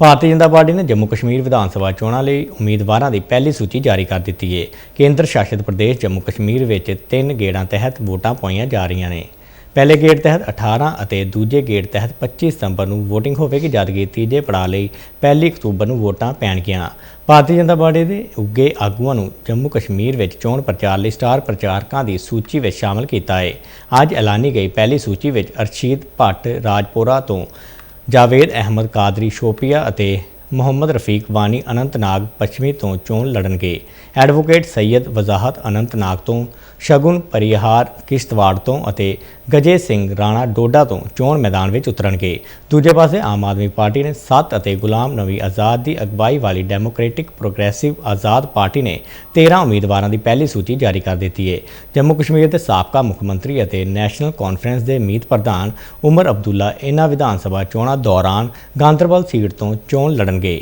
Bharatiya Janata party ਨੇ ਜੰਮੂ ਕਸ਼ਮੀਰ ਵਿਧਾਨ ਸਭਾ ਚੋਣਾਂ ਲਈ ਉਮੀਦਵਾਰਾਂ ਦੀ ਪਹਿਲੀ ਸੂਚੀ ਜਾਰੀ ਕਰ ਦਿੱਤੀ ਹੈ ਕੇਂਦਰ ਸ਼ਾਸਿਤ ਪ੍ਰਦੇਸ਼ ਜੰਮੂ ਕਸ਼ਮੀਰ ਵਿੱਚ ਤਿੰਨ ਗੇੜਾਂ ਤਹਿਤ ਵੋਟਾਂ ਪਾਈਆਂ ਜਾ ਰਹੀਆਂ ਨੇ। ਪਹਿਲੇ ਗੇੜ ਤਹਿਤ 18 ਅਤੇ ਦੂਜੇ ਗੇੜ ਤਹਿਤ 25 ਸਤੰਬਰ ਨੂੰ VOTING ਹੋਵੇਗੀ ਜਦਕਿ ਤੀਜੇ ਪੜਾਅ ਲਈ 1 ਅਕਤੂਬਰ ਨੂੰ ਵੋਟਾਂ ਪੈਣਗੀਆਂ। ਭਾਰਤੀ ਜਨਤਾ ਪਾਰਟੀ ਦੇ ਉੱਗੇ ਆਗੂਆਂ ਨੂੰ ਜੰਮੂ ਕਸ਼ਮੀਰ ਵਿੱਚ ਚੋਣ ਪ੍ਰਚਾਰ ਲਈ ਸਟਾਰ ਪ੍ਰਚਾਰਕਾਂ ਦੀ ਸੂਚੀ ਵਿੱਚ ਸ਼ਾਮਲ ਕੀਤਾ ਹੈ ਅੱਜ ਐਲਾਨੀ ਗਈ ਪਹਿਲੀ ਸੂਚੀ ਵਿੱਚ ਅਰਸ਼ੀਦ ਭੱਟ ਰਾਜਪੁਰਾ ਤੋਂ ਜਾਵੇਦ ਅਹਿਮਦ ਕਾਦਰੀ ਸ਼ੋਪੀਆ ਅਤੇ ਮੁਹੰਮਦ ਰਫੀਕ ਵਾਨੀ ਅਨੰਤਨਾਗ ਪੱਛਮੀ ਤੋਂ ਚੋਣ ਲੜਨਗੇ। ਐਡਵੋਕੇਟ ਸੈਯਦ ਵਜ਼ਾਹਤ ਅਨੰਤਨਾਗ ਤੋਂ, ਸ਼ਗੁਨ ਪਰਿਹਾਰ ਕਿਸ਼ਤਵਾੜ ਤੋਂ ਅਤੇ ਗਜੇ ਸਿੰਘ ਰਾਣਾ ਡੋਡਾ ਤੋਂ ਚੋਣ ਮੈਦਾਨ ਵਿੱਚ ਉਤਰਨਗੇ। ਦੂਜੇ ਪਾਸੇ ਆਮ ਆਦਮੀ ਪਾਰਟੀ ਨੇ 7 ਅਤੇ ਗੁਲਾਮ ਨਬੀ ਆਜ਼ਾਦ ਦੀ ਅਗਵਾਈ ਵਾਲੀ ਡੈਮੋਕ੍ਰੈਟਿਕ ਪ੍ਰੋਗਰੈਸਿਵ ਆਜ਼ਾਦ ਪਾਰਟੀ ਨੇ 13 ਉਮੀਦਵਾਰਾਂ ਦੀ ਪਹਿਲੀ ਸੂਚੀ ਜਾਰੀ ਕਰ ਦਿੱਤੀ ਹੈ ਜੰਮੂ ਕਸ਼ਮੀਰ ਦੇ ਸਾਬਕਾ ਮੁੱਖ ਮੰਤਰੀ ਅਤੇ ਨੈਸ਼ਨਲ ਕਾਨਫਰੰਸ ਦੇ ਮੀਤ ਪ੍ਰਧਾਨ ਉਮਰ ਅਬਦੁੱਲਾ ਇਹਨਾਂ ਵਿਧਾਨ ਸਭਾ ਚੋਣਾਂ ਦੌਰਾਨ ਗਾਂਦਰਬਲ ਸੀਟ ਤੋਂ ਚੋਣ ਲੜਨ ਲੜਨਗੇ